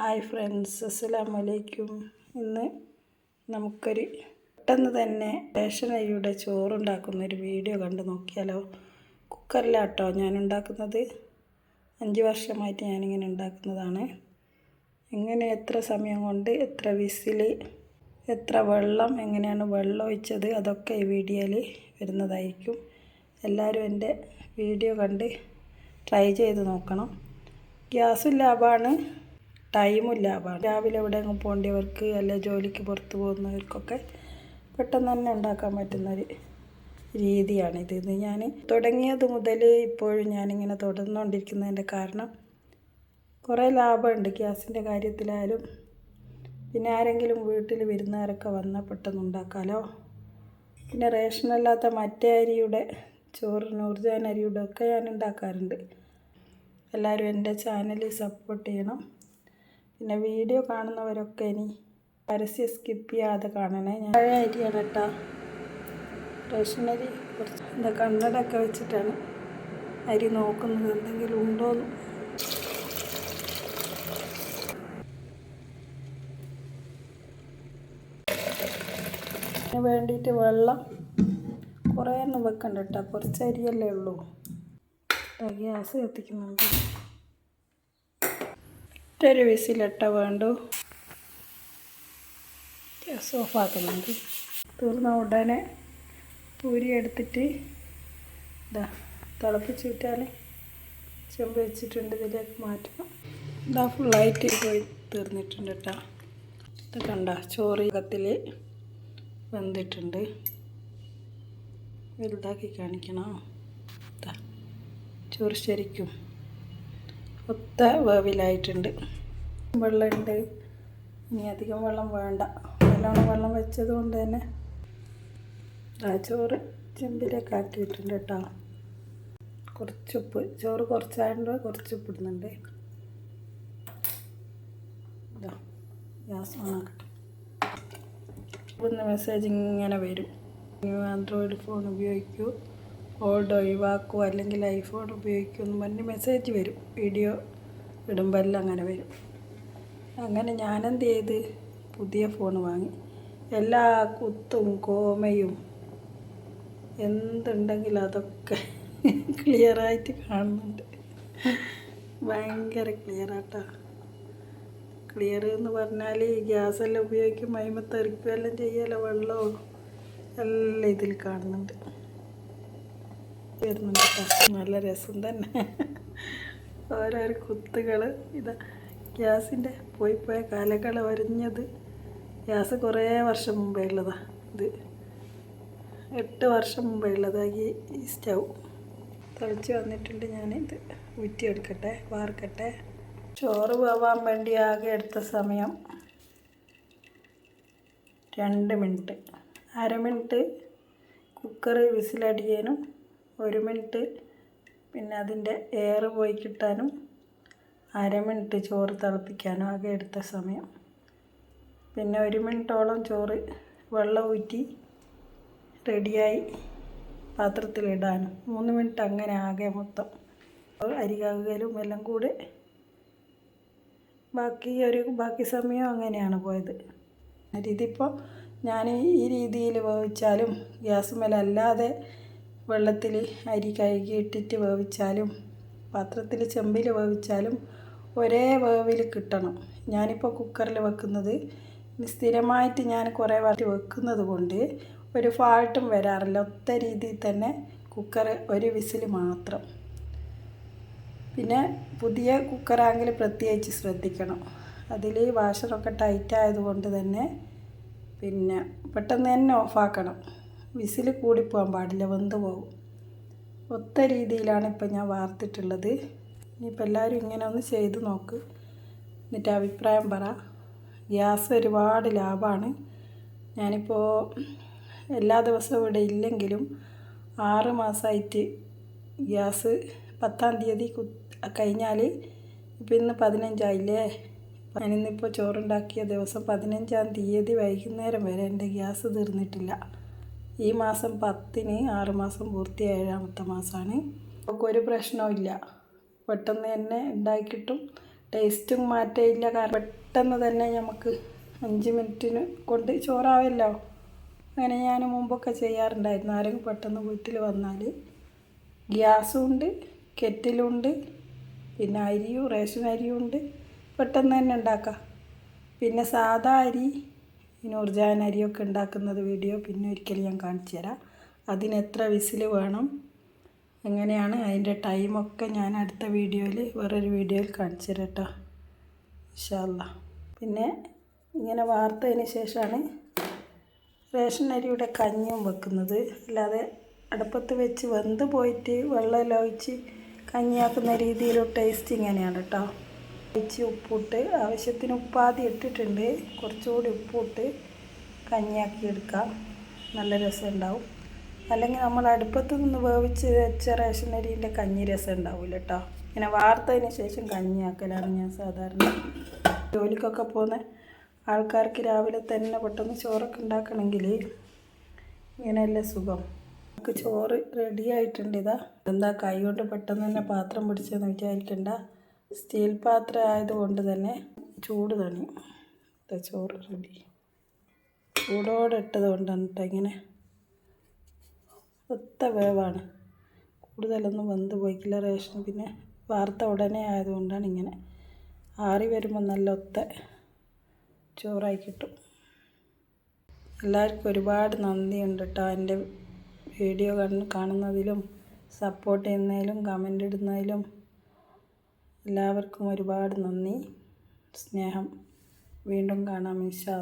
Hi friends അസ്സലാമു വലൈക്കും ഇന്ന് നമുക്കൊരു പെട്ടെന്ന് തന്നെ റേഷൻ അരിയുടെ ചോറുണ്ടാക്കുന്ന ഒരു വീഡിയോ കണ്ട് നോക്കിയാലോ? കുക്കറിലാട്ടോ ഞാൻ ഉണ്ടാക്കുന്നത് അഞ്ച് വർഷമായിട്ട് ഞാനിങ്ങനെ ഉണ്ടാക്കുന്നതാണ്. എങ്ങനെ എത്ര സമയം കൊണ്ട് എത്ര വിസിൽ എത്ര വെള്ളം എങ്ങനെയാണ് വെള്ളം ഒഴിച്ചത് അതൊക്കെ ഈ വീഡിയോയിൽ വരുന്നതായിരിക്കും. എല്ലാവരും എന്റെ വീഡിയോ കണ്ട് ട്രൈ ചെയ്ത് നോക്കണം. ഗ്യാസും ലാഭമാണ് ടൈമും രാവിലെ എവിടെയെങ്കിലും പോകേണ്ടവർക്ക് അല്ലെ ജോലിക്ക് പുറത്ത് പോകുന്നവർക്കൊക്കെ പെട്ടെന്ന് തന്നെ ഉണ്ടാക്കാൻ പറ്റുന്നൊരു രീതിയാണ് ഇത് ഞാൻ തുടങ്ങിയത് മുതൽ ഇപ്പോഴും ഞാനിങ്ങനെ തുടർന്നുകൊണ്ടിരിക്കുന്നതിന്റെ കാരണം കുറേ ലാഭമുണ്ട്. ഗ്യാസിന്റെ കാര്യത്തിലായാലും പിന്നെ ആരെങ്കിലും വീട്ടിൽ വരുന്നവരൊക്കെ വന്നാൽ പെട്ടെന്ന് ഉണ്ടാക്കാലോ. പിന്നെ റേഷനല്ലാത്ത മറ്റേ അരിയുടെ ചോറ് നൂർജാൻ അരിയുടെ ഒക്കെ ഞാൻ ഉണ്ടാക്കാറുണ്ട്. എല്ലാവരും എന്റെ ചാനൽ സപ്പോർട്ട് ചെയ്യണം. പിന്നെ വീഡിയോ കാണുന്നവരൊക്കെ ഇനി പരസ്യം സ്കിപ്പ് ചെയ്യാതെ കാണണേ. ഞാൻ പഴയ അരിയാണ് കേട്ടോ. റേഷനരി കുറച്ച് എന്താ കണ്ണടൊക്കെ വെച്ചിട്ടാണ് അരി നോക്കുന്നത്. എന്തെങ്കിലും ഉണ്ടോയെന്ന് അതിന് വേണ്ടിയിട്ട് വെള്ളം കുറേ ഒന്നും വെക്കണ്ട കേട്ടോ. കുറച്ച് അരിയല്ലേ ഉള്ളൂ. ഗ്യാസ് കത്തിക്കുന്നുണ്ട്. ഒറ്റൊരു വിസിലിട്ട വേണ്ടു. ഗ്യാസ് ഓഫാക്കുന്നുണ്ട്. തീർന്ന ഉടനെ പൂരി എടുത്തിട്ട് ഇതാ തിളപ്പിച്ച് ചെമ്പ് വെച്ചിട്ടുണ്ട് ഇതിലേക്ക് മാറ്റണം. ഇതാ ഫുള്ളായിട്ട് പോയി തീർന്നിട്ടുണ്ട് കേട്ടോ ഇത് കണ്ട ചോറ് കത്തിൽ വെന്തിട്ടുണ്ട്. വലുതാക്കി കാണിക്കണം. ചോറ് ശരിക്കും ഒത്ത വേവിലായിട്ടുണ്ട്. വെള്ളമുണ്ട്. ഇനി അധികം വെള്ളം വേണ്ട. നല്ലോണം വെള്ളം വെച്ചത് കൊണ്ട് തന്നെ ആ ചോറ് ചെമ്പിലേക്ക് ആക്കിയിട്ടുണ്ട് കേട്ടോ. കുറച്ചുപ്പ് ചോറ് കുറച്ചായതുകൊണ്ട് കുറച്ച് ഉപ്പ് ഇടുന്നുണ്ട്. ഇതാ ഗ്യാസ് ഓണാക്കട്ടെ ഒന്ന് മെസ്സേജ് ഇങ്ങനെ വരും. Android phone ഉപയോഗിക്കൂ. ഓൾഡ് ഒഴിവാക്കുക അല്ലെങ്കിൽ ഐഫോൺ ഉപയോഗിക്കുമെന്ന് പറഞ്ഞ് മെസ്സേജ് വരും. വീഡിയോ ഇടുമ്പോൾ എല്ലാം അങ്ങനെ വരും. അങ്ങനെ ഞാനെന്ത് ചെയ്ത്? പുതിയ ഫോൺ വാങ്ങി. എല്ലാ കുത്തും കോമയും എന്തുണ്ടെങ്കിലും അതൊക്കെ ക്ലിയറായിട്ട് കാണുന്നുണ്ട്. ഭയങ്കര ക്ലിയറാട്ടാ ക്ലിയർ എന്ന് പറഞ്ഞാൽ ഈ ഗ്യാസെല്ലാം ഉപയോഗിക്കും മൈമത്തെറിക്കുകയെല്ലാം തെറിക്കുകയെല്ലാം ചെയ്യാലോ വെള്ളവും എല്ലാം ഇതിൽ കാണുന്നുണ്ട്. വരുന്നുണ്ട് നല്ല രസം തന്നെ. ഓരോരോ കുത്തുകൾ ഇതാ ഗ്യാസിന്റെ പോയി പോയ കാലകൾ വരഞ്ഞത് ഗ്യാസ് കുറേ വർഷം മുമ്പേ ഉള്ളതാണ് ഇത്. എട്ട് വർഷം മുമ്പേ ഉള്ളതാണ് ഈ ഈ സ്റ്റൗ. തിളച്ച് വന്നിട്ടുണ്ട് ഞാൻ ഞാനിത്. ഊറ്റിയെടുക്കട്ടെ വാർക്കട്ടെ. ചോറ് പോവാൻ വേണ്ടി ആകെ എടുത്ത സമയം രണ്ട് മിനിറ്റ്. അര മിനിറ്റ് കുക്കർ വിസിലടിക്കാനും ഒരു മിനിറ്റ്. പിന്നെ അതിന്റെ എയർ പോയി കിട്ടാനും അര മിനിറ്റ് ചോറ് തിളപ്പിക്കാനും ആകെ എടുത്ത സമയം. പിന്നെ ഒരു മിനിറ്റോളം ചോറ് വെള്ളം ഊറ്റി റെഡിയായി പാത്രത്തിലിടാനും മൂന്ന് മിനിറ്റ് അങ്ങനെ ആകെ മൊത്തം. അരി കഴുകലും എല്ലാം കൂടെ ബാക്കി ഒരു ബാക്കി സമയം അങ്ങനെയാണ് പോയത്. ഇതിപ്പോൾ ഞാൻ ഈ രീതിയിൽ വേവിച്ചാലും ഗ്യാസ് മേലെ അല്ലാതെ വെള്ളത്തിൽ അരി കഴുകി ഇട്ടിട്ട് വേവിച്ചാലും പാത്രത്തിൽ ചെമ്പിൽ വേവിച്ചാലും ഒരേ വേവിൽ കിട്ടണം. ഞാനിപ്പോൾ കുക്കറിൽ വെക്കുന്നത് സ്ഥിരമായിട്ട് ഞാൻ കുറേ വാട്ടി വെക്കുന്നത് കൊണ്ട് ഒരു ഫാൾട്ടും വരാറില്ല. ഒത്ത രീതിയിൽ തന്നെ കുക്കർ ഒരു വിസിൽ മാത്രം. പിന്നെ പുതിയ കുക്കറാണെങ്കിൽ പ്രത്യേകിച്ച് ശ്രദ്ധിക്കണം. അതിൽ വാഷറൊക്കെ ടൈറ്റ് ആയതുകൊണ്ട് തന്നെ പിന്നെ പെട്ടെന്ന് തന്നെ ഓഫാക്കണം വിസിൽ കൂടിപ്പോകാൻ പാടില്ല വെന്ത് പോകും ഒത്ത രീതിയിലാണ് ഇപ്പം ഞാൻ വാർത്തിട്ടുള്ളത്. ഇനിയിപ്പോൾ എല്ലാവരും ഇങ്ങനെ ഒന്ന് ചെയ്ത് നോക്ക്. എന്നിട്ട് അഭിപ്രായം പറ. ഗ്യാസ് ഒരുപാട് ലാഭമാണ്. ഞാനിപ്പോൾ എല്ലാ ദിവസവും ഇവിടെ ഇല്ലെങ്കിലും ആറ് മാസമായിട്ട് ഗ്യാസ് പത്താം തീയതി കഴിഞ്ഞാൽ ഇപ്പം ഇന്ന് പതിനഞ്ചായില്ലേ? ഞാനിന്നിപ്പോൾ ചോറുണ്ടാക്കിയ ദിവസം പതിനഞ്ചാം തീയതി വൈകുന്നേരം വരെ എന്റെ ഗ്യാസ് തീർന്നിട്ടില്ല. ഈ മാസം പത്തിന് ആറുമാസം പൂർത്തി ഏഴാമത്തെ മാസമാണ് നമുക്ക് ഒരു പ്രശ്നവും പെട്ടെന്ന് തന്നെ ഉണ്ടാക്കിയിട്ടും ടേസ്റ്റും മാറ്റമില്ല കാരണം പെട്ടെന്ന് തന്നെ നമുക്ക് അഞ്ച് മിനിറ്റിന് കൊണ്ട് ചോറാവല്ലോ. അങ്ങനെ ഞാൻ മുമ്പൊക്കെ ചെയ്യാറുണ്ടായിരുന്നു. ആരെങ്കിലും പെട്ടെന്ന് വീട്ടിൽ വന്നാൽ ഗ്യാസും ഉണ്ട് കെറ്റിലുണ്ട് പിന്നെ അരിയും റേഷൻ അരിയും ഉണ്ട്. പെട്ടെന്ന് തന്നെ ഉണ്ടാക്കാം. പിന്നെ സാധാ അരി നൂർജാൻ അരിയൊക്കെ ഉണ്ടാക്കുന്നത് വീഡിയോ പിന്നെ ഒരിക്കൽ ഞാൻ കാണിച്ചു തരാം. അതിന് എത്ര വിസിൽ വേണം എങ്ങനെയാണ് അതിന്റെ ടൈമൊക്കെ ഞാൻ അടുത്ത വീഡിയോയിൽ വേറൊരു വീഡിയോയിൽ കാണിച്ചു തരാം കേട്ടോ ഇഷാല്ല പിന്നെ ഇങ്ങനെ വാർത്തതിന് ശേഷമാണ് റേഷൻ അരിയുടെ കഞ്ഞിയും വെക്കുന്നത്. അല്ലാതെ അടുപ്പത്ത് വെച്ച് വെന്ത് പോയിട്ട് വെള്ളമെല്ലാം ഒഴിച്ച് കഞ്ഞിയാക്കുന്ന രീതിയിലുള്ള ടേസ്റ്റ് ഇങ്ങനെയാണ് കേട്ടോ ഒഴിച്ച് ഉപ്പിട്ട് ആവശ്യത്തിന് ഉപ്പാതി ഇട്ടിട്ടുണ്ട്. കുറച്ചുകൂടി ഉപ്പിട്ട് കഞ്ഞിയാക്കി എടുക്കാം. നല്ല രസം ഉണ്ടാവും അല്ലെങ്കിൽ നമ്മൾ അടുപ്പത്ത് നിന്ന് വേവിച്ച് വെച്ച റേഷൻ അരിന്റെ കഞ്ഞി രസം ഉണ്ടാവില്ല കേട്ടോ. ഇങ്ങനെ വാർത്തതിന് ശേഷം കഞ്ഞിയാക്കലാണ് ഞാൻ സാധാരണ ജോലിക്കൊക്കെ പോകുന്ന ആൾക്കാർക്ക് രാവിലെ തന്നെ പെട്ടെന്ന് ചോറൊക്കെ ഉണ്ടാക്കണമെങ്കിൽ ഇങ്ങനെയല്ലേ സുഖം. നമുക്ക് ചോറ് റെഡി ആയിട്ടുണ്ട് ഇതാ. എന്താ കൈ കൊണ്ട് പെട്ടെന്ന് തന്നെ പാത്രം പിടിച്ചെന്ന് വിചാരിക്കണ്ട. സ്റ്റീൽ പാത്രം ആയതുകൊണ്ട് തന്നെ ചൂട് തണി. ചോറ് റെഡി. ചൂടോടെ ഇട്ടത് കൊണ്ടാണ് കേട്ടോ ഇങ്ങനെ. ഒത്ത വേവാണ്. കൂടുതലൊന്നും വെന്ത് പോയിക്കില്ല റേഷൻ പിന്നെ വാർത്ത ഉടനെ ആയതുകൊണ്ടാണ് ഇങ്ങനെ. ആറി വരുമ്പോൾ നല്ല ഒത്ത ചോറായി കിട്ടും. എല്ലാവർക്കും ഒരുപാട് നന്ദിയുണ്ട് കേട്ടോ എന്റെ വീഡിയോ കാണുന്നതിലും സപ്പോർട്ട് ചെയ്യുന്നതിലും കമന്റ് ഇടുന്നതിലും. എല്ലാവർക്കും ഒരുപാട് നന്ദി. സ്നേഹം. വീണ്ടും കാണാം ഇൻഷാ